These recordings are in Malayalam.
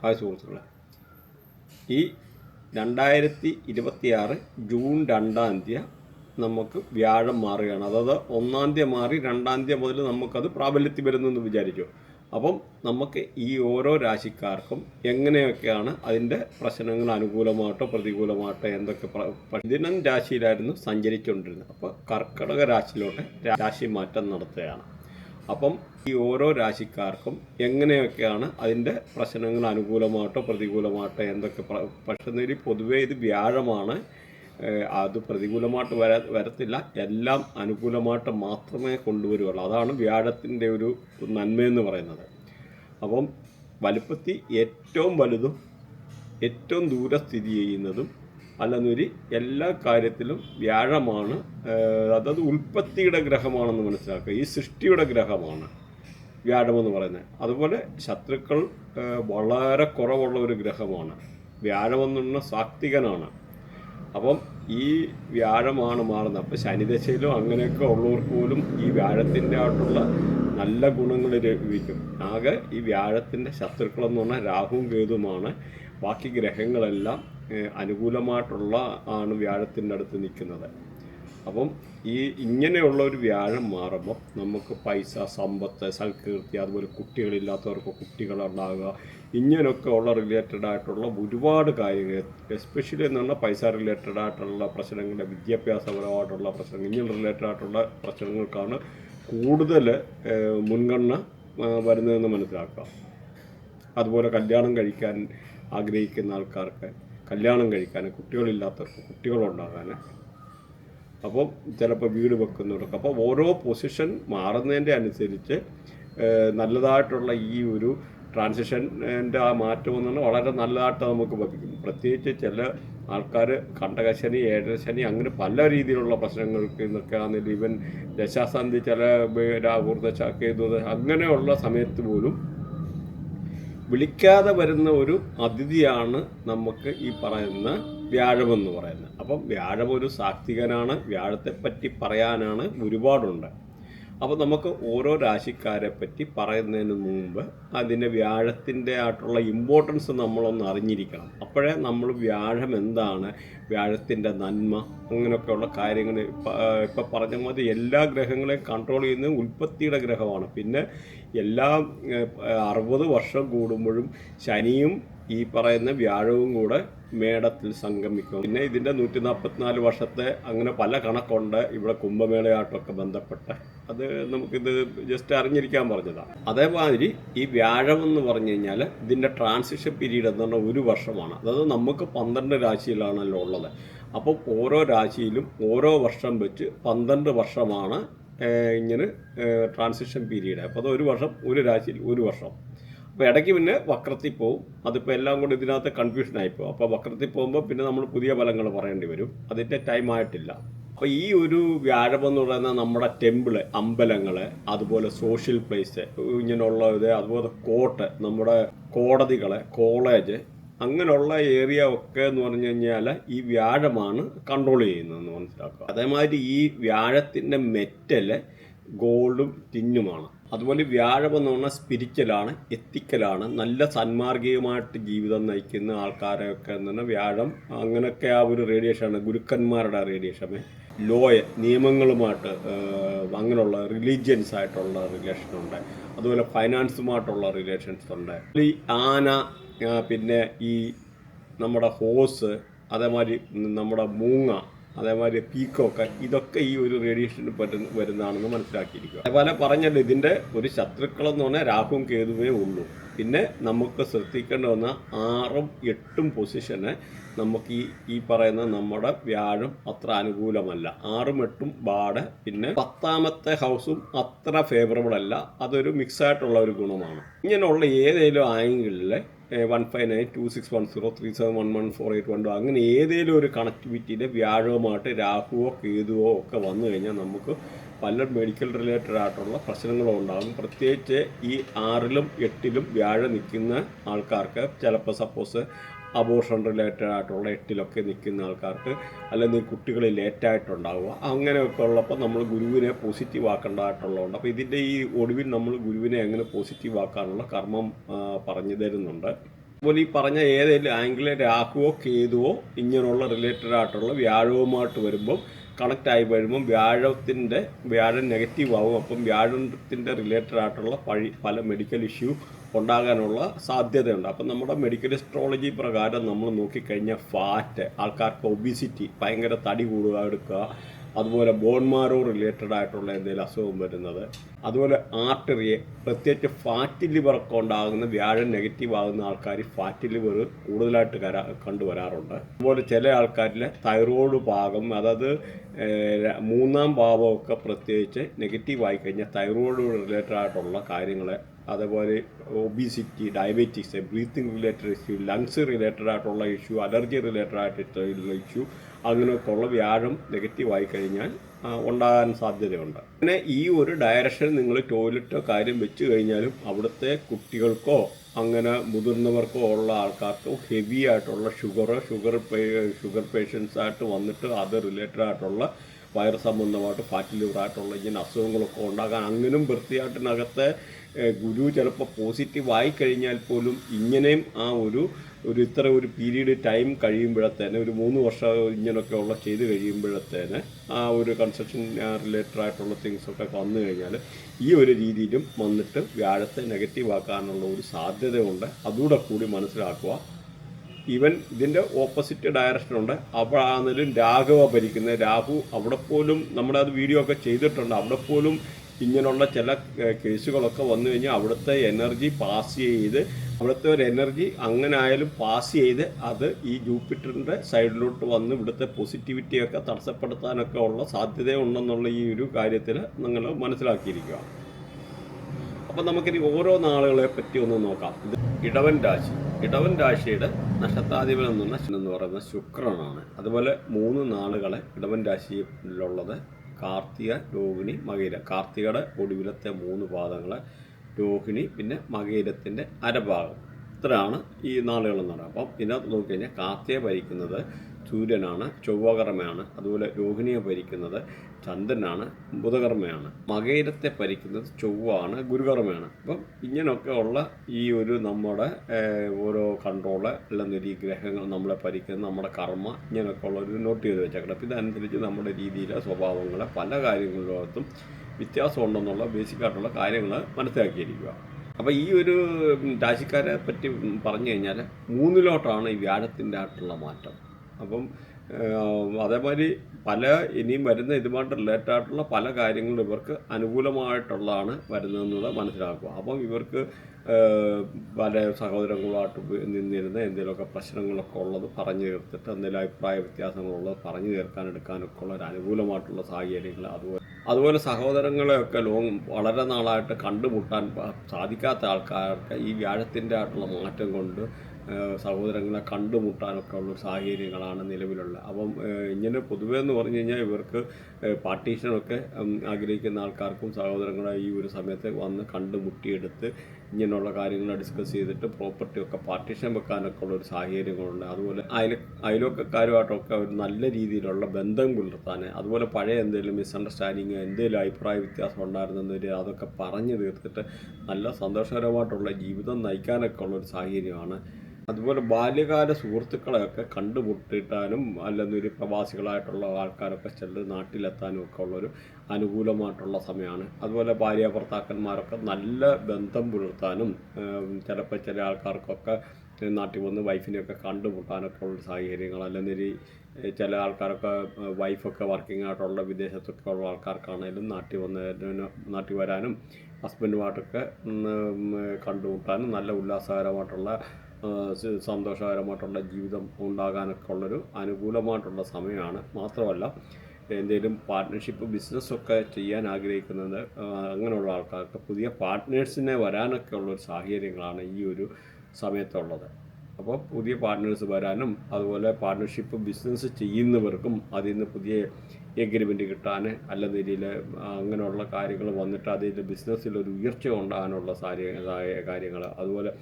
ഹായ് സുഹൃത്തുക്കളെ. ഈ രണ്ടായിരത്തി ഇരുപത്തിയാറ് ജൂൺ രണ്ടാം തീയതി നമുക്ക് വ്യാഴം മാറുകയാണ്. അതായത് ഒന്നാം തീയതി മാറി രണ്ടാം തീയതി മുതൽ നമുക്കത് പ്രാബല്യത്തിൽ വരുന്നു എന്ന് വിചാരിച്ചു. അപ്പം നമുക്ക് ഈ ഓരോ രാശിക്കാർക്കും എങ്ങനെയൊക്കെയാണ് അതിന്റെ പ്രശ്നങ്ങൾ അനുകൂലമായിട്ടോ പ്രതികൂലമായിട്ടോ എന്തൊക്കെ ദിനം രാശിയിലായിരുന്നു സഞ്ചരിച്ചുകൊണ്ടിരുന്നത്. അപ്പോൾ കർക്കിടക രാശിയിലോട്ട് രാശി മാറ്റം നടത്തുകയാണ്. അപ്പം ഈ ഓരോ രാശിക്കാർക്കും എങ്ങനെയൊക്കെയാണ് അതിന്റെ പ്രശ്നങ്ങൾ അനുകൂലമാട്ടോ പ്രതികൂലമാട്ടോ എന്തൊക്കെ പക്ഷേ പൊതുവേ ഇത് വ്യാഴമാണ്. അത് പ്രതികൂലമായിട്ട് വര വരത്തില്ല. എല്ലാം അനുകൂലമായിട്ട് മാത്രമേ കൊണ്ടുവരുള്ളൂ. അതാണ് വ്യാഴത്തിന്റെ ഒരു നന്മയെന്ന് പറയുന്നത്. അപ്പം വലുപ്പത്തി ഏറ്റവും വലുതും ഏറ്റവും ദൂരെ സ്ഥിതി ചെയ്യുന്നതും അല്ലെന്നൊരു എല്ലാ കാര്യത്തിലും വ്യാഴമാണ് അതായത് ഉൽപ്പത്തിയുടെ ഗ്രഹമാണെന്ന് മനസ്സിലാക്കുക. ഈ സൃഷ്ടിയുടെ ഗ്രഹമാണ് വ്യാഴമെന്ന് പറയുന്നത്. അതുപോലെ ശത്രുക്കൾ വളരെ കുറവുള്ള ഒരു ഗ്രഹമാണ്. വ്യാഴമെന്നുള്ള സാത്വികനാണ്. അപ്പം ഈ വ്യാഴമാണ് മാറുന്നത്. അപ്പം ശനിദശയിലും അങ്ങനെയൊക്കെ ഉള്ളവർക്ക് പോലും ഈ വ്യാഴത്തിന്റെ ആയിട്ടുള്ള നല്ല ഗുണങ്ങൾ ലഭിക്കും. ആകെ ഈ വ്യാഴത്തിന്റെ ശത്രുക്കളെന്ന് പറഞ്ഞാൽ രാഹുവും കേതുമാണ് ബാക്കി ഗ്രഹങ്ങളെല്ലാം അനുകൂലമായിട്ടുള്ള ആണ് വ്യാഴത്തിന്റെ അടുത്ത് നിൽക്കുന്നത്. അപ്പം ഈ ഇങ്ങനെയുള്ള ഒരു വ്യാഴം മാറുമ്പോൾ നമുക്ക് പൈസ സമ്പത്ത് സൽകീർത്തി അതുപോലെ കുട്ടികളില്ലാത്തവർക്ക് കുട്ടികളുണ്ടാകുക ഇങ്ങനെയൊക്കെ ഉള്ള റിലേറ്റഡ് ആയിട്ടുള്ള ഒരുപാട് കാര്യങ്ങൾ എസ്പെഷ്യലി എന്ന് പറഞ്ഞാൽ പൈസ റിലേറ്റഡ് ആയിട്ടുള്ള പ്രശ്നങ്ങൾ വിദ്യാഭ്യാസപരമായിട്ടുള്ള പ്രശ്നങ്ങൾ ഇങ്ങനെ റിലേറ്റഡ് ആയിട്ടുള്ള പ്രശ്നങ്ങൾക്കാണ് കൂടുതൽ മുൻഗണന വരുന്നതെന്ന് മനസ്സിലാക്കുക. അതുപോലെ കല്യാണം കഴിക്കാൻ ആഗ്രഹിക്കുന്ന ആൾക്കാർക്ക് കല്യാണം കഴിക്കാൻ കുട്ടികളില്ലാത്തവർക്ക് കുട്ടികളുണ്ടാകാൻ. അപ്പം ചിലപ്പോൾ വീട് വെക്കുന്നവർക്ക്. അപ്പോൾ ഓരോ പൊസിഷൻ മാറുന്നതിന്റെ അനുസരിച്ച് നല്ലതായിട്ടുള്ള ഈ ഒരു ട്രാൻസിഷന്റെ ആ മാറ്റം എന്ന് പറഞ്ഞാൽ വളരെ നല്ലതായിട്ട് നമുക്ക് ലഭിക്കും പ്രത്യേകിച്ച് ചില ആൾക്കാർ കണ്ടകശനി ഏഴരശനി അങ്ങനെ പല രീതിയിലുള്ള പ്രശ്നങ്ങൾക്ക് ഇന്നൊക്കെ ആണെങ്കിലും ഈവൻ ദശാസന്ധി ചില രാഹുർദശ കേതുദശ അങ്ങനെയുള്ള സമയത്ത് പോലും വിളിക്കാതെ വരുന്ന ഒരു അതിഥിയാണ് നമുക്ക് ഈ പറയുന്ന വ്യാഴം എന്ന് പറയുന്നത്. അപ്പം വ്യാഴം ഒരു സാത്വികനാണ്. വ്യാഴത്തെപ്പറ്റി പറയാനാണ് ഒരുപാടുണ്ട്. അപ്പോൾ നമുക്ക് ഓരോ രാശിക്കാരെ പറ്റി പറയുന്നതിന് മുമ്പ് അതിന്റെ വ്യാഴത്തിന്റെ ആയിട്ടുള്ള ഇമ്പോർട്ടൻസ് നമ്മളൊന്ന് അറിഞ്ഞിരിക്കണം. അപ്പോഴേ നമ്മൾ വ്യാഴം എന്താണ് വ്യാഴത്തിന്റെ നന്മ അങ്ങനെയൊക്കെയുള്ള കാര്യങ്ങൾ ഇപ്പം പറഞ്ഞ മതി എല്ലാ ഗ്രഹങ്ങളെയും കൺട്രോൾ ചെയ്യുന്നത് ഉൽപ്പത്തിയുടെ ഗ്രഹമാണ്. പിന്നെ എല്ലാ അറുപത് വർഷം കൂടുമ്പോഴും ശനിയും ഈ പറയുന്ന വ്യാഴവും കൂടെ മേടത്തിൽ സംഗമിക്കും. പിന്നെ ഇതിന്റെ നൂറ്റി നാൽപ്പത്തിനാല് വർഷത്തെ അങ്ങനെ പല കണക്കുണ്ട്. ഇവിടെ കുംഭമേളയായിട്ടൊക്കെ ബന്ധപ്പെട്ട്. അത് നമുക്കിത് ജസ്റ്റ് അറിഞ്ഞിരിക്കാൻ പറഞ്ഞതാണ്. അതേമാതിരി ഈ വ്യാഴം എന്ന് പറഞ്ഞു കഴിഞ്ഞാൽ ഇതിന്റെ ട്രാൻസിഷൻ പീരീഡ് എന്ന് പറഞ്ഞാൽ ഒരു വർഷമാണ്. അതായത് നമുക്ക് പന്ത്രണ്ട് രാശിയിലാണല്ലോ ഉള്ളത്. അപ്പോൾ ഓരോ രാശിയിലും ഓരോ വർഷം വെച്ച് പന്ത്രണ്ട് വർഷമാണ് ഇങ്ങനെ ട്രാൻസിഷൻ പീരീഡ് അപ്പോൾ അത് ഒരു വർഷം ഒരു രാശിയിൽ ഒരു വർഷം. അപ്പോൾ ഇടയ്ക്ക് പിന്നെ വക്രത്തിൽ പോവും. അതിപ്പോൾ എല്ലാം കൂടി ഇതിനകത്ത് കൺഫ്യൂഷൻ ആയിപ്പോവും അപ്പോൾ വക്രത്തിൽ പോകുമ്പോൾ പിന്നെ നമ്മൾ പുതിയ ഫലങ്ങൾ പറയേണ്ടി വരും. അതിന്റെ ടൈം ആയിട്ടില്ല. അപ്പോൾ ഈ ഒരു വ്യാഴം എന്ന് പറയുന്ന നമ്മുടെ ടെമ്പിൾ അമ്പലങ്ങൾ അതുപോലെ സോഷ്യൽ പ്ലേസ് ഇങ്ങനെയുള്ള ഇത് അതുപോലെ കോർട്ട് നമ്മുടെ കോടതികൾ കോളേജ് അങ്ങനെയുള്ള ഏരിയ ഒക്കെ എന്ന് പറഞ്ഞു കഴിഞ്ഞാൽ ഈ വ്യാഴമാണ് കൺട്രോൾ ചെയ്യുന്നതെന്ന് മനസ്സിലാക്കുക. അതേമാതിരി ഈ വ്യാഴത്തിന്റെ മെറ്റൽ ഗോൾഡും ടിന്നുമാണ് അതുപോലെ വ്യാഴം എന്ന് പറഞ്ഞാൽ സ്പിരിച്വലാണ് എത്തിക്കലാണ് നല്ല സന്മാർഗീയമായിട്ട് ജീവിതം നയിക്കുന്ന ആൾക്കാരെയൊക്കെ എന്ന് പറഞ്ഞാൽ വ്യാഴം അങ്ങനെയൊക്കെ ആ ഒരു റേഡിയേഷനാണ് ഗുരുക്കന്മാരുടെ റേഡിയേഷമേ ലോയ നിയമങ്ങളുമായിട്ട് അങ്ങനെയുള്ള റിലീജിയൻസ് ആയിട്ടുള്ള റിലേഷൻ ഉണ്ട്. അതുപോലെ ഫൈനാൻസുമായിട്ടുള്ള റിലേഷൻസ് ഉണ്ട്. ഈ ആന പിന്നെ ഈ നമ്മുടെ ഹോസ് അതേമാതിരി നമ്മുടെ മൂങ്ങ അതേമാതിരി പീക്കോക്ക് ഇതൊക്കെ ഈ ഒരു റേഡിയേഷന് പറ്റുന്ന വരുന്നതാണെന്ന് മനസ്സിലാക്കിയിരിക്കുക. അതേപോലെ പറഞ്ഞല്ലോ ഇതിന്റെ ഒരു ശത്രുക്കളെന്ന് പറഞ്ഞാൽ രാഹുവും കേതുവേ ഉള്ളൂ. പിന്നെ നമുക്ക് ശ്രദ്ധിക്കേണ്ട വന്ന ആറും എട്ടും പൊസിഷന് നമുക്ക് ഈ ഈ പറയുന്ന നമ്മുടെ വ്യാഴം അത്ര അനുകൂലമല്ല. ആറും എട്ടും ബാഡ് പിന്നെ പത്താമത്തെ ഹൗസും അത്ര ഫേവറബിൾ അല്ല. അതൊരു മിക്സ് ആയിട്ടുള്ള ഒരു ഗുണമാണ്. ഇങ്ങനെയുള്ള ഏതെങ്കിലും ആംഗിളിലെ one five nine two six one zero three seven one one four eight one two അങ്ങനെ ഏതെങ്കിലും ഒരു കണക്ടിവിറ്റിയിൽ വ്യാഴവുമായിട്ട് രാഹുവോ കേതുവോ ഒക്കെ വന്നു കഴിഞ്ഞാൽ നമുക്ക് പല മെഡിക്കൽ റിലേറ്റഡ് ആയിട്ടുള്ള പ്രശ്നങ്ങളും ഉണ്ടാകും. പ്രത്യേകിച്ച് ഈ ആറിലും എട്ടിലും വ്യാഴം നിൽക്കുന്ന ആൾക്കാർക്ക് ചിലപ്പോൾ സപ്പോസ് അബോർഷൻ റിലേറ്റഡ് ആയിട്ടുള്ള എട്ടിലൊക്കെ നിൽക്കുന്ന ആൾക്കാർക്ക് അല്ലെങ്കിൽ കുട്ടികൾ ലേറ്റായിട്ടുണ്ടാവുക അങ്ങനെയൊക്കെ ഉള്ളപ്പോൾ നമ്മൾ ഗുരുവിനെ പോസിറ്റീവ് ആക്കേണ്ടതായിട്ടുള്ളതുണ്ട്. അപ്പോൾ ഇതിന്റെ ഈ ഒടുവിൽ നമ്മൾ ഗുരുവിനെ എങ്ങനെ പോസിറ്റീവ് ആക്കാനുള്ള കർമ്മം പറഞ്ഞു തരുന്നുണ്ട്. അതുപോലെ ഈ പറഞ്ഞ ഏതെങ്കിലും ആംഗിളിൽ രാഹുവോ കേതുവോ ഇങ്ങനെയുള്ള റിലേറ്റഡ് ആയിട്ടുള്ള വ്യാഴവുമായിട്ട് വരുമ്പം കണക്റ്റ് ആയി വരുമ്പം വ്യാഴത്തിന്റെ വ്യാഴം നെഗറ്റീവ് ആവും. അപ്പം വ്യാഴത്തിന്റെ റിലേറ്റഡ് ആയിട്ടുള്ള പഴി പല മെഡിക്കൽ ഇഷ്യൂ ഉണ്ടാകാനുള്ള സാധ്യതയുണ്ട്. അപ്പം നമ്മുടെ മെഡിക്കൽ ഹിസ്ട്രോളജി പ്രകാരം നമ്മൾ നോക്കിക്കഴിഞ്ഞാൽ ഫാറ്റ് ആൾക്കാർക്ക് ഒബിസിറ്റി ഭയങ്കര തടി കൂടുക എടുക്കുക അതുപോലെ ബോൺമാരോ റിലേറ്റഡ് ആയിട്ടുള്ള എന്തെങ്കിലും അസുഖം വരുന്നത് അതുപോലെ ആർട്ടറിയെ പ്രത്യേകിച്ച് ഫാറ്റ് ലിവറൊക്കെ ഉണ്ടാകുന്ന വ്യാഴം നെഗറ്റീവ് ആകുന്ന ആൾക്കാർ ഫാറ്റ് ലിവർ കൂടുതലായിട്ട് കരാ കണ്ടുവരാറുണ്ട്. അതുപോലെ ചില ആൾക്കാരിൽ തൈറോയ്ഡ് ഭാഗം അതായത് മൂന്നാം ഭാവമൊക്കെ പ്രത്യേകിച്ച് നെഗറ്റീവ് ആയി കഴിഞ്ഞാൽ തൈറോയ്ഡ് റിലേറ്റഡ് ആയിട്ടുള്ള കാര്യങ്ങൾ അതേപോലെ obesity diabetics breathing related issue lungs related ആയിട്ടുള്ള ഇഷ്യൂ അലർജി റിലേറ്റഡ് ആയിട്ടുള്ള ഇഷ്യൂ അങ്ങനെയൊക്കെ ഉള്ള വ്യാഴം നെഗറ്റീവ് ആയി കഴിഞ്ഞാൽ ഉണ്ടാകാൻ സാധ്യതയുണ്ട്. പിന്നെ ഈ ഒരു ഡയറക്ഷൻ നിങ്ങൾ ടോയ്ലറ്റോ കാര്യം വെച്ച് കഴിഞ്ഞാലും അവിടുത്തെ കുട്ടികൾക്കോ അങ്ങനെ മുതിർന്നവർക്കോ ഉള്ള ആൾക്കാർക്കോ ഹെവി ആയിട്ടുള്ള ഷുഗർ ഷുഗർ ഷുഗർ പേഷ്യൻസ് ആയിട്ട് വന്നിട്ട് അത് റിലേറ്റഡ് ആയിട്ടുള്ള വയറ് സംബന്ധമായിട്ട് ഫാറ്റ് ലിവറായിട്ടുള്ള ഇങ്ങനെ അസുഖങ്ങളൊക്കെ ഉണ്ടാകാൻ അങ്ങനും വൃത്തിയായിട്ടിനകത്തെ ഏഹ്, ഗുരു ചിലപ്പോൾ പോസിറ്റീവ് ആയി കഴിഞ്ഞാൽ പോലും ഇങ്ങനെയും ആ ഒരു ഒരു ഇത്ര ഒരു പീരീഡ് ടൈം കഴിയുമ്പോഴത്തേന് ഒരു മൂന്ന് വർഷം ഇങ്ങനെയൊക്കെ ഉള്ള ചെയ്ത് കഴിയുമ്പോഴത്തേന് ആ ഒരു കൺസ്ട്രക്ഷൻ റിലേറ്റഡ് ആയിട്ടുള്ള തിങ്സ് ഒക്കെ വന്നു കഴിഞ്ഞാൽ ഈ ഒരു രീതിയിലും വന്നിട്ട് വ്യാഴത്തെ നെഗറ്റീവ് ആക്കാനുള്ള ഒരു സാധ്യതയുണ്ട്. അതുകൂടെ കൂടി മനസ്സിലാക്കുക. ഈവൻ ഇതിന്റെ ഓപ്പോസിറ്റ് ഡയറക്ഷനുണ്ട് അപ്പോഴാണെങ്കിലും രാഘവ ഭരിക്കുന്നത്. രാഹു അവിടെ പോലും നമ്മുടെ അത് വീഡിയോ ഒക്കെ ചെയ്തിട്ടുണ്ട്. അവിടെ പോലും ഇങ്ങനെയുള്ള ചില കേസുകളൊക്കെ വന്നു കഴിഞ്ഞാൽ അവിടുത്തെ എനർജി പാസ് ചെയ്ത് അവിടുത്തെ ഒരു എനർജി അങ്ങനെ ആയാലും പാസ് ചെയ്ത് അത് ഈ ജൂപ്പിറ്ററിന്റെ സൈഡിലോട്ട് വന്ന് ഇവിടുത്തെ പോസിറ്റിവിറ്റിയൊക്കെ തടസ്സപ്പെടുത്താനൊക്കെ ഉള്ള സാധ്യതയുണ്ടെന്നുള്ള ഈ ഒരു കാര്യത്തിൽ നിങ്ങൾ മനസ്സിലാക്കിയിരിക്കുക അപ്പം നമുക്കിനി ഓരോ നാളുകളെ പറ്റി ഒന്ന് നോക്കാം. ഇടവൻ രാശി. ഇടവൻ രാശിയുടെ നക്ഷത്രാധിപൻ എന്നുള്ള എന്ന് പറയുന്നത് ശുക്രനാണ്. അതുപോലെ മൂന്ന് നാളുകളെ ഇടവൻ രാശിയിലുള്ളത്. കാർത്തിക രോഹിണി മകയിര കാർത്തികയുടെ ഒടുവിലത്തെ മൂന്ന് പാദങ്ങളെ രോഹിണി പിന്നെ മകയിരത്തിന്റെ അരഭാഗം. ഇത്രയാണ് ഈ നാളുകളെന്ന് പറയുന്നത്. അപ്പം ഇതിനകത്ത് നോക്കിക്കഴിഞ്ഞാൽ കാർത്തിക ഭരിക്കുന്നത് സൂര്യനാണ് ചൊവ്വകർമ്മയാണ് അതുപോലെ രോഹിണിയെ ഭരിക്കുന്നത് ചന്ദ്രനാണ് ബുധകർമ്മയാണ് മകയിരത്തെ ഭരിക്കുന്നത് ചൊവ്വാണ് ഗുരുകർമ്മയാണ്. അപ്പം ഇങ്ങനെയൊക്കെ ഉള്ള ഈ ഒരു നമ്മുടെ ഓരോ കൺട്രോൾ അല്ലെന്ന ഈ ഗ്രഹങ്ങൾ നമ്മളെ ഭരിക്കുന്ന നമ്മുടെ കർമ്മ ഇങ്ങനെയൊക്കെ ഉള്ള ഒരു നോട്ട് ചെയ്ത് വെച്ചേക്കണം. അപ്പം ഇതനുസരിച്ച് നമ്മുടെ രീതിയിലെ സ്വഭാവങ്ങളെ പല കാര്യങ്ങളിലും വ്യത്യാസം ഉണ്ടെന്നുള്ള ബേസിക് ആയിട്ടുള്ള കാര്യങ്ങൾ മനസ്സിലാക്കിയിരിക്കുക. അപ്പോൾ ഈ ഒരു രാശിക്കാരെ പറ്റി പറഞ്ഞു കഴിഞ്ഞാൽ മൂന്നിലോട്ടാണ് ഈ വ്യാഴത്തിന്റെ ആയിട്ടുള്ള മാറ്റം. അപ്പം അതേമാതിരി പല ഇനിയും വരുന്ന ഇതുമായിട്ട് റിലേറ്റഡ് ആയിട്ടുള്ള പല കാര്യങ്ങളും ഇവർക്ക് അനുകൂലമായിട്ടുള്ളതാണ് വരുന്നതെന്നുള്ളത് മനസ്സിലാക്കുക. അപ്പം ഇവർക്ക് പല സഹോദരങ്ങളുമായിട്ട് നിന്നിരുന്ന എന്തെങ്കിലുമൊക്കെ പ്രശ്നങ്ങളൊക്കെ ഉള്ളത് പറഞ്ഞു തീർത്തിട്ട് എന്തെങ്കിലും അഭിപ്രായ വ്യത്യാസങ്ങളുള്ളത് പറഞ്ഞു തീർക്കാൻ എടുക്കാനൊക്കെ ഉള്ള ഒരു അനുകൂലമായിട്ടുള്ള സാഹചര്യങ്ങൾ അതുപോലെ അതുപോലെ സഹോദരങ്ങളെയൊക്കെ ലോങ് വളരെ നാളായിട്ട് കണ്ടുമുട്ടാൻ സാധിക്കാത്ത ആൾക്കാർക്ക് ഈ വ്യാഴത്തിന്റെ ആയിട്ടുള്ള മാറ്റം കൊണ്ട് സഹോദരങ്ങളെ കണ്ടുമുട്ടാനൊക്കെ ഉള്ള സാഹചര്യങ്ങളാണ് നിലവിലുള്ളത്. അപ്പം ഇങ്ങനെ പൊതുവേ എന്ന് പറഞ്ഞു കഴിഞ്ഞാൽ ഇവർക്ക് പാർട്ടീഷനൊക്കെ ആഗ്രഹിക്കുന്ന ആൾക്കാർക്കും സഹോദരങ്ങളെ ഈ ഒരു സമയത്ത് വന്ന് കണ്ടുമുട്ടിയെടുത്ത് ഇങ്ങനെയുള്ള കാര്യങ്ങൾ ഡിസ്കസ് ചെയ്തിട്ട് പ്രോപ്പർട്ടി ഒക്കെ പാർട്ടീഷൻ വെക്കാനൊക്കെ ഉള്ള ഒരു സാഹചര്യങ്ങളുണ്ട്. അതുപോലെ അയൽ അയൽവക്കക്കാരുമായിട്ടൊക്കെ ഒരു നല്ല രീതിയിലുള്ള ബന്ധം പുലർത്താൻ അതുപോലെ പഴയ എന്തെങ്കിലും മിസ്അണ്ടർസ്റ്റാൻഡിങ് എന്തെങ്കിലും അഭിപ്രായ വ്യത്യാസം ഉണ്ടായിരുന്നെങ്കിൽ അതൊക്കെ പറഞ്ഞു തീർത്തിട്ട് നല്ല സന്തോഷകരമായിട്ടുള്ള ജീവിതം നയിക്കാനൊക്കെ ഉള്ള ഒരു സാഹചര്യമാണ്. അതുപോലെ ബാല്യകാല സുഹൃത്തുക്കളെയൊക്കെ കണ്ടുമുട്ടിട്ടാനും അല്ലെങ്കിൽ പ്രവാസികളായിട്ടുള്ള ആൾക്കാരൊക്കെ ചെല്ലു നാട്ടിലെത്താനും ഒക്കെ ഉള്ളൊരു അനുകൂലമായിട്ടുള്ള സമയമാണ്. അതുപോലെ ഭാര്യ ഭർത്താക്കന്മാരൊക്കെ നല്ല ബന്ധം പുലർത്താനും ചിലപ്പോൾ ചില ആൾക്കാർക്കൊക്കെ നാട്ടിൽ വന്ന് വൈഫിനെയൊക്കെ കണ്ടുമുട്ടാനൊക്കെ ഉള്ള സാഹചര്യങ്ങൾ അല്ലെങ്കിൽ ചില ആൾക്കാരൊക്കെ വൈഫൊക്കെ വർക്കിംഗ് ആയിട്ടുള്ള വിദേശത്തൊക്കെ ഉള്ള ആൾക്കാർക്കാണെങ്കിലും നാട്ടിൽ വന്ന് നാട്ടിൽ വരാനും ഹസ്ബൻഡുമായിട്ടൊക്കെ കണ്ടുമുട്ടാനും നല്ല ഉല്ലാസകരമായിട്ടുള്ള സന്തോഷകരമായിട്ടുള്ള ജീവിതം ഉണ്ടാകാനൊക്കെ ഉള്ളൊരു അനുകൂലമായിട്ടുള്ള സമയമാണ്. മാത്രമല്ല എന്തെങ്കിലും പാർട്ട്ണർഷിപ്പ് ബിസിനസ്സൊക്കെ ചെയ്യാൻ ആഗ്രഹിക്കുന്നത് അങ്ങനെയുള്ള ആൾക്കാർക്ക് പുതിയ പാർട്ട്നേഴ്സിനെ വരാനൊക്കെ ഉള്ളൊരു സാഹചര്യങ്ങളാണ് ഈ ഒരു സമയത്തുള്ളത്. അപ്പോൾ പുതിയ പാർട്ട്നേഴ്സ് വരാനും അതുപോലെ പാർട്ട്ണർഷിപ്പ് ബിസിനസ് ചെയ്യുന്നവർക്കും അതിൽ നിന്ന് പുതിയ എഗ്രിമെന്റ് കിട്ടാൻ അല്ല രീതിയിൽ അങ്ങനെയുള്ള കാര്യങ്ങൾ വന്നിട്ട് അതിൽ ബിസിനസ്സിൽ ഒരു ഉയർച്ച ഉണ്ടാകാനുള്ള കാര്യങ്ങൾ അതുപോലെ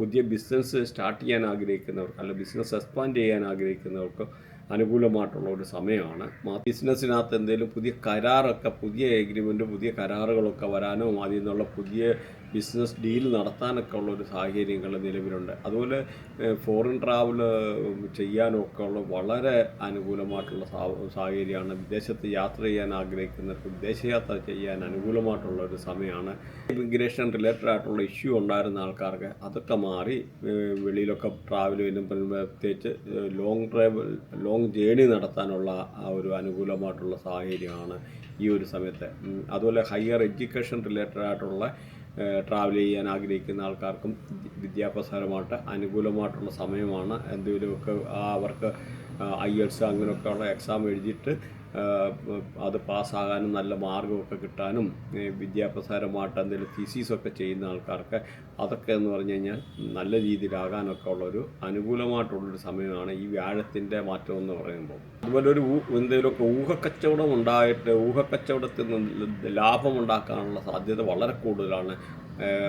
പുതിയ ബിസിനസ് സ്റ്റാർട്ട് ചെയ്യാൻ ആഗ്രഹിക്കുന്നവർക്ക് അല്ലെങ്കിൽ ബിസിനസ് എക്സ്പാൻഡ് ചെയ്യാൻ ആഗ്രഹിക്കുന്നവർക്ക് അനുകൂലമായിട്ടുള്ള ഒരു സമയമാണ്. ബിസിനസ്സിനകത്ത് എന്തെങ്കിലും പുതിയ കരാറൊക്കെ പുതിയ എഗ്രിമെന്റ് പുതിയ കരാറുകളൊക്കെ വരാനോ അതിൽ നിന്നുള്ള പുതിയ ബിസിനസ് ഡീൽ നടത്താനൊക്കെ ഉള്ള ഒരു സാഹചര്യങ്ങൾ നിലവിലുണ്ട്. അതുപോലെ ഫോറിൻ ട്രാവൽ ചെയ്യാനൊക്കെ ഉള്ള വളരെ അനുകൂലമായിട്ടുള്ള സാഹചര്യമാണ്. വിദേശത്ത് യാത്ര ചെയ്യാൻ ആഗ്രഹിക്കുന്നവർക്ക് വിദേശയാത്ര ചെയ്യാൻ അനുകൂലമായിട്ടുള്ള ഒരു സമയമാണ്. ഇമിഗ്രേഷൻ റിലേറ്റഡ് ആയിട്ടുള്ള ഇഷ്യൂ ഉണ്ടായിരുന്ന ആൾക്കാർക്ക് അതൊക്കെ മാറി വെളിയിലൊക്കെ ട്രാവൽ ചെയ്യുന്ന പ്രത്യേകിച്ച് ലോങ് ട്രാവൽ ലോങ് ജേണി നടത്താനുള്ള ആ ഒരു അനുകൂലമായിട്ടുള്ള സാഹചര്യമാണ് ഈ ഒരു സമയത്ത്. അതുപോലെ ഹയർ എഡ്യൂക്കേഷൻ റിലേറ്റഡ് ആയിട്ടുള്ള ട്രാവൽ ചെയ്യാൻ ആഗ്രഹിക്കുന്ന ആൾക്കാർക്കും വിദ്യാഭ്യാസപരമായിട്ട് അനുകൂലമായിട്ടുള്ള സമയമാണ്. എന്തെങ്കിലുമൊക്കെ അവർക്ക് ഐ എൽസ് അങ്ങനെയൊക്കെയുള്ള എക്സാം എഴുതിയിട്ട് അത് പാസ്സാകാനും നല്ല മാർഗമൊക്കെ കിട്ടാനും വിദ്യാപ്രസാരമായിട്ട് എന്തെങ്കിലും തിസീസൊക്കെ ചെയ്യുന്ന ആൾക്കാർക്ക് അതൊക്കെ എന്ന് പറഞ്ഞു കഴിഞ്ഞാൽ നല്ല രീതിയിലാകാനൊക്കെ ഉള്ളൊരു അനുകൂലമായിട്ടുള്ളൊരു സമയമാണ് ഈ വ്യാഴത്തിന്റെ മാറ്റം എന്ന് പറയുമ്പോൾ. അതുപോലെ ഒരു എന്തെങ്കിലുമൊക്കെ ഊഹക്കച്ചവടം ഉണ്ടായിട്ട് ഊഹക്കച്ചവടത്തിൽ നിന്ന് ലാഭം ഉണ്ടാക്കാനുള്ള സാധ്യത വളരെ കൂടുതലാണ്.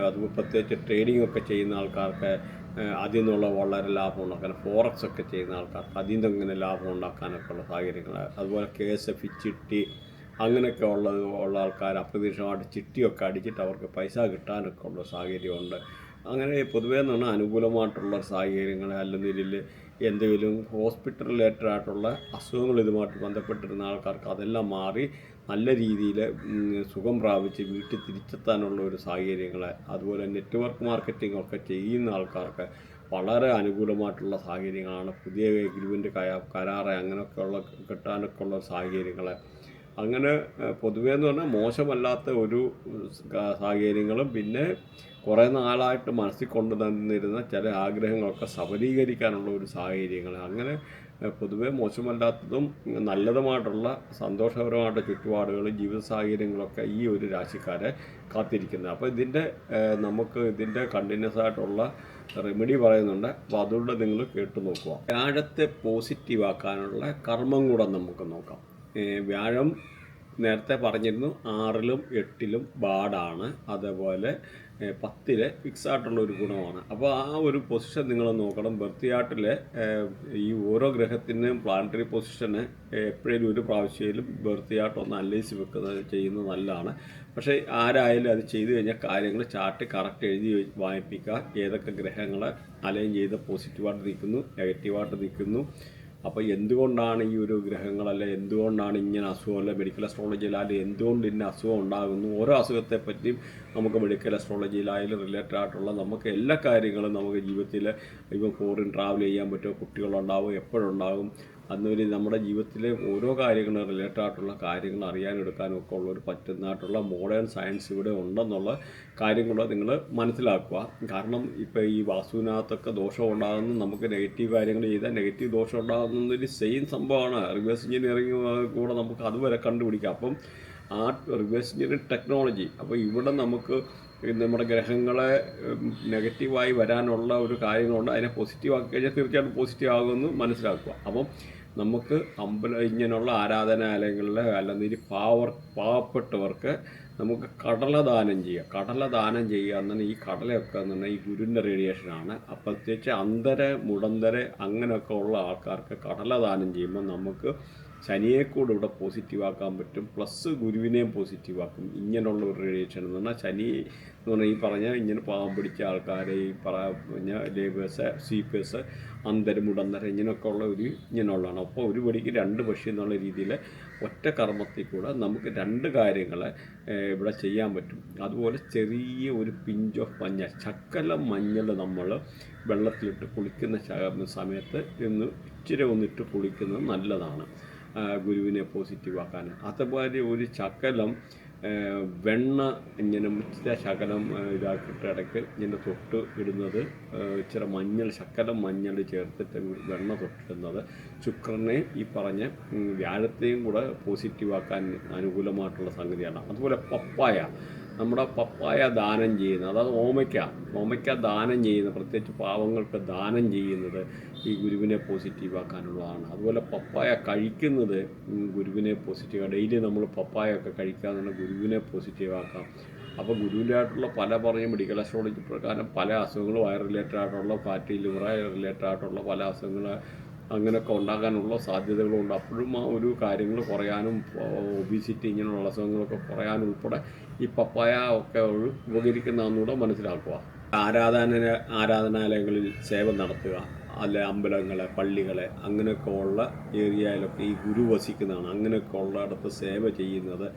അത് പ്രത്യേകിച്ച് ട്രേഡിംഗ് ഒക്കെ ചെയ്യുന്ന ആൾക്കാർക്ക് അതിൽ നിന്നുള്ള വളരെ ലാഭം ഉണ്ടാക്കാൻ ഫോറക്സ് ഒക്കെ ചെയ്യുന്ന ആൾക്കാർക്ക് അതിൽ നിന്ന് ഇങ്ങനെ ലാഭം ഉണ്ടാക്കാനൊക്കെ ഉള്ള സാഹചര്യങ്ങൾ അതുപോലെ കേസ് ചിട്ടി അങ്ങനെയൊക്കെ ഉള്ള ഉള്ള ആൾക്കാർ അപ്രതീക്ഷിതമായിട്ട് ചിട്ടിയൊക്കെ അടിച്ചിട്ട് അവർക്ക് പൈസ കിട്ടാനൊക്കെ ഉള്ള സാഹചര്യമുണ്ട്. അങ്ങനെ പൊതുവേ എന്ന് പറഞ്ഞാൽ അനുകൂലമായിട്ടുള്ള സാഹചര്യങ്ങൾ അല്ലെങ്കിൽ എന്തെങ്കിലും ഹോസ്പിറ്റൽ റിലേറ്റഡ് ആയിട്ടുള്ള അസുഖങ്ങൾ ഇതുമായിട്ട് ബന്ധപ്പെട്ടിരുന്ന ആൾക്കാർക്ക് അതെല്ലാം മാറി നല്ല രീതിയിൽ സുഖം പ്രാപിച്ച് വീട്ടിൽ തിരിച്ചെത്താനുള്ള ഒരു സാഹചര്യങ്ങൾ അതുപോലെ നെറ്റ്വർക്ക് മാർക്കറ്റിംഗ് ഒക്കെ ചെയ്യുന്ന ആൾക്കാർക്ക് വളരെ അനുകൂലമായിട്ടുള്ള സാഹചര്യങ്ങളാണ്. പുതിയ എഗ്രിമെന്റ് കരാറ് അങ്ങനെയൊക്കെയുള്ള കിട്ടാനൊക്കെ ഉള്ള സാഹചര്യങ്ങൾ അങ്ങനെ പൊതുവേ എന്ന് പറഞ്ഞാൽ മോശമല്ലാത്ത ഒരു സാഹചര്യങ്ങളും പിന്നെ കുറേ നാളായിട്ട് മനസ്സിൽ കൊണ്ടു തന്നിരുന്ന ചില ആഗ്രഹങ്ങളൊക്കെ സബലീകരിക്കാനുള്ള ഒരു സാഹചര്യങ്ങൾ അങ്ങനെ പൊതുവേ മോശമല്ലാത്തതും നല്ലതുമായിട്ടുള്ള സന്തോഷകരമായിട്ടുള്ള ചുറ്റുപാടുകളും ജീവിത സാഹചര്യങ്ങളൊക്കെ ഈ ഒരു രാശിക്കാരെ കാത്തിരിക്കുന്നത്. അപ്പോൾ ഇതിന്റെ നമുക്ക് ഇതിന്റെ കണ്ടിന്യൂസ് ആയിട്ടുള്ള റെമഡി പറയുന്നുണ്ട്. അപ്പോൾ അതുകൊണ്ട് നിങ്ങൾ കേട്ടു നോക്കുക. വ്യാഴത്തെ പോസിറ്റീവ് ആക്കാനുള്ള കർമ്മം കൂടെ നമുക്ക് നോക്കാം. വ്യാഴം നേരത്തെ പറഞ്ഞിരുന്നു ആറിലും എട്ടിലും ബാഡാണ്. അതേപോലെ പത്തിലെ ഫിക്സ് ആയിട്ടുള്ള ഒരു ഗുണമാണ്. അപ്പോൾ ആ ഒരു പൊസിഷൻ നിങ്ങൾ നോക്കണം. ബർത്തിയാട്ടിലെ ഈ ഓരോ ഗ്രഹത്തിന്റെയും പ്ലാനറ്ററി പൊസിഷന് എപ്പോഴും ഒരു പ്രാവശ്യയിലും ബർത്തിയാട്ട് ഒന്ന് അനലൈസ് വെക്കുന്നത് ചെയ്യുന്നത് നല്ലതാണ്. പക്ഷേ ആരായാലും അത് ചെയ്തു കഴിഞ്ഞാൽ കാര്യങ്ങൾ ചാർട്ട് കറക്റ്റ് എഴുതി വായിപ്പിക്കുക. ഏതൊക്കെ ഗ്രഹങ്ങൾ അലൈൻ ചെയ്ത് പോസിറ്റീവായിട്ട് നിൽക്കുന്നു നെഗറ്റീവായിട്ട് നിൽക്കുന്നു. അപ്പോൾ എന്തുകൊണ്ടാണ് ഈ ഒരു ഗ്രഹങ്ങളല്ല എന്തുകൊണ്ടാണ് ഇങ്ങനെ അസുഖം അല്ല മെഡിക്കൽ അസ്ട്രോളജിയിലായാലും എന്തുകൊണ്ട് ഇന്ന അസുഖം ഉണ്ടാകുന്നു? ഓരോ അസുഖത്തെ പറ്റിയും നമുക്ക് മെഡിക്കൽ അസ്ട്രോളജിയിലായാലും റിലേറ്റഡ് ആയിട്ടുള്ള നമുക്ക് എല്ലാ കാര്യങ്ങളും നമുക്ക് ജീവിതത്തിൽ ഇപ്പം ഫോറിൻ ട്രാവൽ ചെയ്യാൻ പറ്റുമോ? കുട്ടികളുണ്ടാവും എപ്പോഴുണ്ടാകും അതുവരെ നമ്മുടെ ജീവിതത്തിലെ ഓരോ കാര്യങ്ങളും റിലേറ്റഡ് ആയിട്ടുള്ള കാര്യങ്ങൾ അറിയാനെടുക്കാനും ഒക്കെ ഉള്ള ഒരു പറ്റുന്നതായിട്ടുള്ള മോഡേൺ സയൻസ് ഇവിടെ ഉണ്ടെന്നുള്ള കാര്യം കൂടെ നിങ്ങൾ മനസ്സിലാക്കുക. കാരണം ഇപ്പോൾ ഈ വാസ്തുവിനകത്തൊക്കെ ദോഷം ഉണ്ടാകുന്ന നമുക്ക് നെഗറ്റീവ് കാര്യങ്ങൾ ചെയ്താൽ നെഗറ്റീവ് ദോഷം ഉണ്ടാകുന്നതിൽ സെയിം സംഭവമാണ്. റിവേഴ്സ് എഞ്ചിനീയറിംഗ് കൂടെ നമുക്ക് അതുവരെ കണ്ടുപിടിക്കാം. അപ്പം ആ റിവേഴ്സ് എഞ്ചിനീയറിംഗ് ടെക്നോളജി അപ്പോൾ ഇവിടെ നമുക്ക് നമ്മുടെ ഗ്രഹങ്ങളെ നെഗറ്റീവായി വരാനുള്ള ഒരു കാര്യങ്ങളുണ്ട്. അതിനെ പോസിറ്റീവ് ആക്കി കഴിഞ്ഞാൽ തീർച്ചയായിട്ടും പോസിറ്റീവ് ആകുമെന്ന് മനസ്സിലാക്കുക. അപ്പം നമുക്ക് അമ്പല ഇങ്ങനെയുള്ള ആരാധനാലയങ്ങളിൽ അല്ലെങ്കിൽ പാവർ പാവപ്പെട്ടവർക്ക് നമുക്ക് കടലദാനം ചെയ്യുക കടലദാനം ചെയ്യുക എന്നാൽ ഈ കടലയൊക്കെ എന്ന് ഈ ഗുരുവിന്റെ റേഡിയേഷനാണ് അപ്പം പ്രത്യേകിച്ച് അന്തര മുടന്തര അങ്ങനെയൊക്കെ ഉള്ള ആൾക്കാർക്ക് കടലദാനം ചെയ്യുമ്പോൾ നമുക്ക് ശനിയെ കൂടെ ഇവിടെ പോസിറ്റീവ് ആക്കാൻ പറ്റും. പ്ലസ് ഗുരുവിനെയും പോസിറ്റീവ് ആക്കും ഇങ്ങനെയുള്ള ഒരു റേഡിയേഷൻ എന്ന് പറഞ്ഞാൽ ശനി എന്ന് പറഞ്ഞാൽ ഈ പറഞ്ഞ ഇങ്ങനെ പാവം പിടിച്ച ആൾക്കാരെ ഈ പറഞ്ഞ ലേബേഴ്സ് സ്വീപ്പേഴ്സ് അന്തരം ഉടന്തരം ഇങ്ങനെയൊക്കെ ഉള്ള ഒരു ഇങ്ങനെയുള്ളതാണ്. അപ്പോൾ ഒരു പടിക്ക് രണ്ട് പക്ഷി എന്നുള്ള രീതിയിൽ ഒറ്റ കർമ്മത്തിൽ കൂടെ നമുക്ക് രണ്ട് കാര്യങ്ങൾ ഇവിടെ ചെയ്യാൻ പറ്റും. അതുപോലെ ചെറിയ ഒരു പിഞ്ച് ഓഫ് മഞ്ഞൾ ചക്കല മഞ്ഞൾ നമ്മൾ വെള്ളത്തിലിട്ട് കുളിക്കുന്ന സമയത്ത് ഇന്ന് ഇച്ചിരി ഒന്നിട്ട് കുളിക്കുന്നത് നല്ലതാണ്. ഗുരുവിനെ പോസിറ്റീവ് ആക്കാൻ. അതുപോലെ ഒരു ശകലം വെണ്ണ ഇങ്ങനെ ഇച്ചിരി ശകലം ഇതാക്കിയിട്ട് ഇടയ്ക്ക് ഇങ്ങനെ തൊട്ട് ഇടുന്നത് ഇച്ചിരി മഞ്ഞൾ ശകലം മഞ്ഞൾ ചേർത്തിട്ട് വെണ്ണ തൊട്ടിടുന്നത്. ശുക്രനെ ഈ പറഞ്ഞ വ്യാഴത്തെയും കൂടെ പോസിറ്റീവ് ആക്കാൻ അനുകൂലമായിട്ടുള്ള സംഗതിയാണ്. അതുപോലെ പപ്പായ. നമ്മുടെ പപ്പായ ദാനം ചെയ്യുന്നത്. അതായത് ഓമയ്ക്ക. ഓമയ്ക്ക ദാനം ചെയ്യുന്നത് പ്രത്യേകിച്ച് പാവങ്ങൾക്ക് ദാനം ചെയ്യുന്നത് ഈ ഗുരുവിനെ പോസിറ്റീവ് ആക്കാനുള്ളതാണ്. അതുപോലെ പപ്പായ കഴിക്കുന്നത് ഗുരുവിനെ പോസിറ്റീവ് ഡെയിലി നമ്മൾ പപ്പായ ഒക്കെ കഴിക്കാന്നുള്ള ഗുരുവിനെ പോസിറ്റീവാക്കാം അപ്പോൾ ഗുരുവിലായിട്ടുള്ള പല പറഞ്ഞ മെഡിക്കൽ അസ്ട്രോളജി പ്രകാരം പല അസുഖങ്ങളും വയർ റിലേറ്റഡ് ആയിട്ടുള്ള ഫാറ്റി ലിവർ റിലേറ്റഡ് ആയിട്ടുള്ള പല അസുഖങ്ങൾ അങ്ങനെയൊക്കെ ഉണ്ടാകാനുള്ള സാധ്യതകളുണ്ട് അപ്പോഴും ആ ഒരു കാര്യങ്ങൾ കുറയാനും ഒബിസിറ്റി ഇങ്ങനെയുള്ള അസുഖങ്ങളൊക്കെ കുറയാനും ഉൾപ്പെടെ ഈ പപ്പായ ഒക്കെ ഒരു ഉപകരിക്കുന്നതെന്നുകൂടെ മനസ്സിലാക്കുക. ആരാധന ആരാധനാലയങ്ങളിൽ സേവ നടത്തുക. അല്ലെ അമ്പലങ്ങളെ പള്ളികളെ അങ്ങനെയൊക്കെ ഉള്ള ഏരിയയിലൊക്കെ ഈ ഗുരു വസിക്കുന്നതാണ്. അങ്ങനെയൊക്കെ ഉള്ളിടത്ത് സേവ ചെയ്യുന്നത്.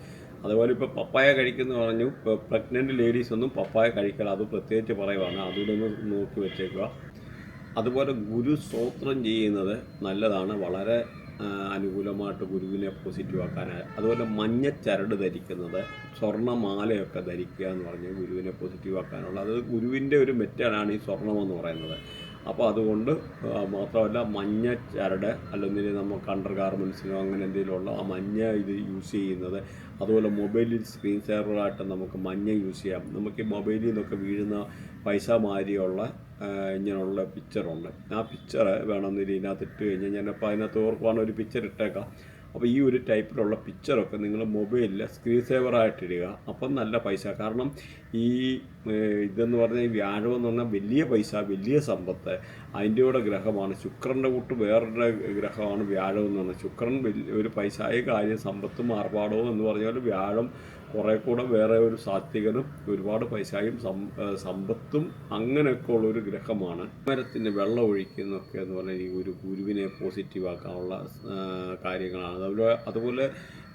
അതുപോലെ ഇപ്പോൾ പപ്പായ കഴിക്കുന്ന പറഞ്ഞു. ഇപ്പോൾ പ്രഗ്നന്റ് ലേഡീസ് ഒന്നും പപ്പായ കഴിക്കല അത് പ്രത്യേകിച്ച് പറയുവാണ്. അതുകൂടെ നോക്കി വെച്ചേക്കുക. അതുപോലെ ഗുരു സ്തോത്രം ചെയ്യുന്നത് നല്ലതാണ്. വളരെ അനുകൂലമായിട്ട് ഗുരുവിനെ പോസിറ്റീവ് ആക്കാനായി. അതുപോലെ മഞ്ഞ ചരട് ധരിക്കുന്നത് സ്വർണമാലയൊക്കെ ധരിക്കുക എന്ന് പറഞ്ഞ് ഗുരുവിനെ പോസിറ്റീവ് ആക്കാനുള്ള അത് ഗുരുവിന്റെ ഒരു മെറ്റലാണ് ഈ സ്വർണം എന്ന് പറയുന്നത്. അപ്പോൾ അതുകൊണ്ട് മാത്രമല്ല മഞ്ഞ ചരട് അല്ലെങ്കിൽ നമുക്ക് അണ്ടർ ഗാർമെൻസിനോ അങ്ങനെ എന്തെങ്കിലുമുള്ള ആ മഞ്ഞ ഇത് യൂസ് ചെയ്യുന്നത്. അതുപോലെ മൊബൈലിൽ സ്ക്രീൻ സേവറായിട്ട് നമുക്ക് മഞ്ഞ യൂസ് ചെയ്യാം. നമുക്ക് ഈ മൊബൈലിൽ നിന്നൊക്കെ വീഴുന്ന പൈസ മാതിരിയുള്ള ആ, ഇങ്ങനെയുള്ള പിക്ചറുണ്ട് ആ പിക്ചർ വേണമെന്നില്ല ഇതിനകത്ത് ഇട്ട് കഴിഞ്ഞാൽ ഞാനപ്പോൾ അതിനകത്ത് ഓർക്കുവാണ് ഒരു പിക്ചർ ഇട്ടേക്കാം. അപ്പോൾ ഈ ഒരു ടൈപ്പിലുള്ള പിക്ചറൊക്കെ നിങ്ങൾ മൊബൈലിൽ സ്ക്രീൻ സേവറായിട്ടിടുക അപ്പം നല്ല പൈസ. കാരണം ഈ ഇതെന്ന് പറഞ്ഞാൽ ഈ വ്യാഴം എന്ന് പറഞ്ഞാൽ വലിയ പൈസ വലിയ സമ്പത്ത്. അതിന്റെ കൂടെ ഗ്രഹമാണ്. ശുക്രന്റെ കൂട്ട് വേറൊരു ഗ്രഹമാണ് വ്യാഴം എന്ന് പറഞ്ഞാൽ ശുക്രൻ വലിയ ഒരു പൈസയായ കാര്യം സമ്പത്തും ആർഭാടവും എന്ന് പറഞ്ഞാൽ വ്യാഴം കുറേ കൂടെ വേറെ ഒരു സാത്വികനും ഒരുപാട് പൈസയും സമ്പത്തും അങ്ങനെയൊക്കെ ഉള്ള ഒരു ഗ്രഹമാണ്. മരത്തിന് വെള്ളം ഒഴിക്കുന്നൊക്കെ എന്ന് പറഞ്ഞാൽ ഈ ഒരു ഗുരുവിനെ പോസിറ്റീവ് ആക്കാനുള്ള കാര്യങ്ങളാണ്. അതുപോലെ അതുപോലെ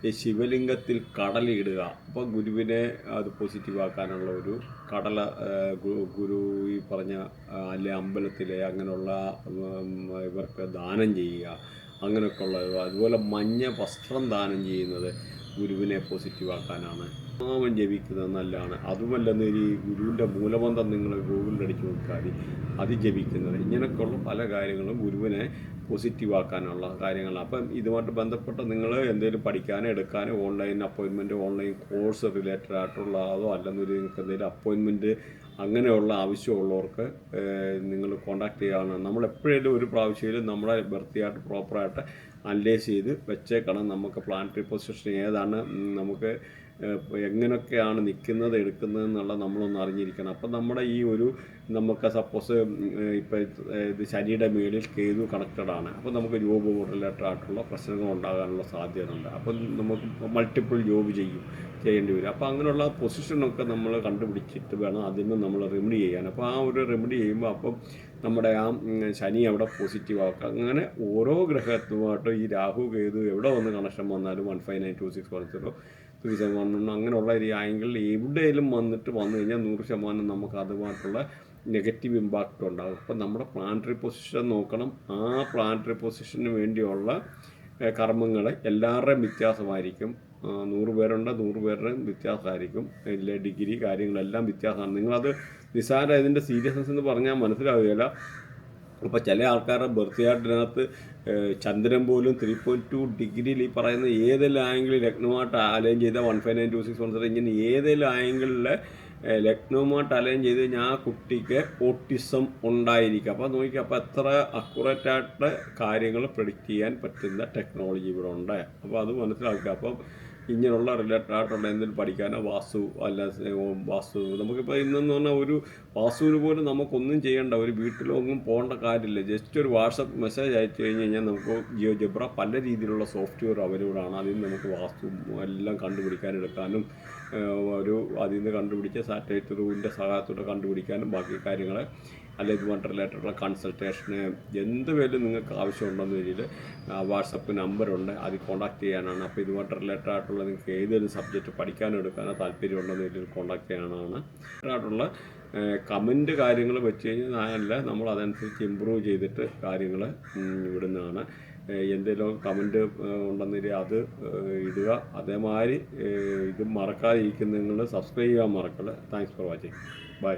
ഈ ശിവലിംഗത്തിൽ കടലിടുക അപ്പോൾ ഗുരുവിനെ അത് പോസിറ്റീവ് ആക്കാനുള്ള ഒരു കടല ഗുരു ഈ പറഞ്ഞ അല്ലെ അമ്പലത്തിലെ അങ്ങനെയുള്ള ഇവർക്ക് ദാനം ചെയ്യുക. അങ്ങനെയൊക്കെ ഉള്ളത് അതുപോലെ മഞ്ഞ വസ്ത്രം ദാനം ചെയ്യുന്നത്. ഗുരുവിനെ പോസിറ്റീവാക്കാനാണ് നാമം ജപിക്കുന്നത് നല്ലതാണ്. അതുമല്ലെന്ന് ഈ ഗുരുവിന്റെ മൂലമന്ത്രം നിങ്ങൾ ഗൂഗിളിൽ അടിച്ചു നോക്കിയാൽ അത് ജപിക്കുന്നത്. ഇങ്ങനെയൊക്കെയുള്ള പല കാര്യങ്ങളും ഗുരുവിനെ പോസിറ്റീവാക്കാനുള്ള കാര്യങ്ങളാണ്. അപ്പം ഇതുമായിട്ട് ബന്ധപ്പെട്ട് നിങ്ങൾ എന്തെങ്കിലും പഠിക്കാനോ എടുക്കാനോ ഓൺലൈൻ അപ്പോയിൻമെന്റ് ഓൺലൈൻ കോഴ്സ് റിലേറ്റഡ് ആയിട്ടുള്ള അതോ അല്ലെന്നൊരു നിങ്ങൾക്ക് എന്തെങ്കിലും അപ്പോയിൻമെന്റ് അങ്ങനെയുള്ള ആവശ്യമുള്ളവർക്ക് നിങ്ങൾ കോൺടാക്ട് ചെയ്യാവുന്നതാണ്. നമ്മൾ എപ്പോഴേലും ഒരു പ്രാവശ്യമായാലും നമ്മളെ വൃത്തിയായിട്ട് പ്രോപ്പറായിട്ട് അനലൈസ് ചെയ്ത് വെച്ചേക്കണം. നമുക്ക് പ്ലാനറ്ററി പൊസിഷൻ ഏതാണ് നമുക്ക് എങ്ങനെയൊക്കെയാണ് നിൽക്കുന്നത് എടുക്കുന്നത് എന്നുള്ള നമ്മളൊന്ന് അറിഞ്ഞിരിക്കണം. അപ്പം നമ്മുടെ ഈ ഒരു നമുക്ക് സപ്പോസ് ഇപ്പം ഇത് ശനിയുടെ മേളിൽ കേതു കണക്റ്റഡ് ആണ്. അപ്പോൾ നമുക്ക് ജോബ് റിലേറ്റഡ് ആയിട്ടുള്ള പ്രശ്നങ്ങൾ ഉണ്ടാകാനുള്ള സാധ്യത ഉണ്ട് അപ്പം നമുക്ക് മൾട്ടിപ്പിൾ ജോബ് ചെയ്യും ചെയ്യേണ്ടി വരും. അപ്പോൾ അങ്ങനെയുള്ള പൊസിഷനൊക്കെ നമ്മൾ കണ്ടുപിടിച്ചിട്ട് വേണം അതിൽ നിന്ന് നമ്മൾ റെമഡി ചെയ്യാൻ. അപ്പോൾ ആ ഒരു റെമഡി ചെയ്യുമ്പോൾ അപ്പം നമ്മുടെ ആ ശനി അവിടെ പോസിറ്റീവ് ആക്കുക അങ്ങനെ ഓരോ ഗ്രഹത്തുമായിട്ട് ഈ രാഹു കേതു എവിടെ വന്ന് കണക്ഷൻ വന്നാലും one five nine two six one zero three seven one one അങ്ങനെയുള്ള ഒരു ആംഗിളിൽ എവിടെയെങ്കിലും വന്നിട്ട് വന്നു കഴിഞ്ഞാൽ നൂറ് ശതമാനം നമുക്ക് അതുമായിട്ടുള്ള നെഗറ്റീവ് ഇമ്പാക്റ്റ് ഉണ്ടാകും അപ്പം നമ്മുടെ പ്ലാനറ്ററി പൊസിഷൻ നോക്കണം. ആ പ്ലാനറ്ററി പൊസിഷന് വേണ്ടിയുള്ള കർമ്മങ്ങൾ എല്ലാവരുടെയും വ്യത്യാസമായിരിക്കും. നൂറ് പേരുണ്ട് നൂറ് പേരുടെയും വ്യത്യാസമായിരിക്കും. ഡിഗ്രി കാര്യങ്ങളെല്ലാം വ്യത്യാസമാണ്. നിങ്ങളത് നിസ്സാര ഇതിന്റെ സീരിയസ്നെസ് എന്ന് പറഞ്ഞാൽ മനസ്സിലാവുകയില്ല. അപ്പോൾ ചില ആൾക്കാരുടെ ബർത്ത് ചാർട്ടിനകത്ത് ചന്ദ്രൻ പോലും ത്രീ പോയിന്റ് ടു ഡിഗ്രിയിൽ ഈ പറയുന്ന ഏതെല്ലാം ആംഗിളിൽ ലഗ്നമായിട്ട് അലൈൻ ചെയ്ത one five nine two six one seven ഇങ്ങനെ ഏതെല്ലാം ആംഗിളിൽ ലഗ്നവുമായിട്ട് അലൈൻ ചെയ്ത് കഴിഞ്ഞാൽ ആ കുട്ടിക്ക് ഓട്ടിസം ഉണ്ടായിരിക്കും. അപ്പോൾ നോക്കിക്കുക അപ്പോൾ എത്ര അക്യുറേറ്റ് ആയിട്ട് കാര്യങ്ങൾ പ്രഡിക്റ്റ് ചെയ്യാൻ പറ്റുന്ന ടെക്നോളജി ഇവിടെ ഉണ്ട്. അപ്പോൾ അത് മനസ്സിലാക്കുക. അപ്പം ഇങ്ങനെയുള്ള റിലേറ്റഡ് ആയിട്ടുള്ള എന്തെങ്കിലും പഠിക്കാനോ വാസ്തു അല്ല വാസ്തു നമുക്കിപ്പോൾ ഇന്നെന്ന് പറഞ്ഞാൽ ഒരു വാസ്തുവിന് പോലും നമുക്കൊന്നും ചെയ്യേണ്ട ഒരു വീട്ടിലൊന്നും പോകേണ്ട കാര്യമില്ല. ജസ്റ്റ് ഒരു വാട്സപ്പ് മെസ്സേജ് അയച്ചു കഴിഞ്ഞ് കഴിഞ്ഞാൽ നമുക്ക് ജിയോ ജബ്ര പല രീതിയിലുള്ള സോഫ്റ്റ്വെയർ ആണ്. അതിൽ നിന്ന് നമുക്ക് വാസ്തു എല്ലാം കണ്ടുപിടിക്കാൻ എടുക്കാനും ഒരു അതിൽ നിന്ന് കണ്ടുപിടിച്ച സാറ്റലൈറ്റ് റൂമിന്റെ സഹായത്തോടെ കണ്ടുപിടിക്കാനും ബാക്കി കാര്യങ്ങൾ അല്ല ഇതുമായിട്ട് റിലേറ്റഡുള്ള കൺസൾട്ടേഷന് എന്ത് പേരും നിങ്ങൾക്ക് ആവശ്യമുണ്ടെന്ന് രീതിയിൽ വാട്സപ്പ് നമ്പറുണ്ട്. അതിൽ കോൺടാക്ട് ചെയ്യാനാണ്. അപ്പോൾ ഇതുമായിട്ട് റിലേറ്റഡ് ആയിട്ടുള്ള നിങ്ങൾക്ക് ഏതെങ്കിലും സബ്ജക്റ്റ് പഠിക്കാനോ എടുക്കാനോ താല്പര്യമുണ്ടെന്ന് രീതിയിൽ കോൺടാക്ട് ചെയ്യാനാണ്. ആയിട്ടുള്ള കമന്റ് കാര്യങ്ങൾ വെച്ച് കഴിഞ്ഞാൽ അല്ല നമ്മൾ അതനുസരിച്ച് ഇമ്പ്രൂവ് ചെയ്തിട്ട് കാര്യങ്ങൾ ഇവിടുന്നതാണ് എന്തെങ്കിലും കമന്റ് ഉണ്ടെന്നില്ല അത് ഇടുക. അതേമാതിരി ഇത് മറക്കാതിരിക്കുന്ന നിങ്ങൾ സബ്സ്ക്രൈബ് ചെയ്യാൻ മറക്കല്ല. Thanks for watching bye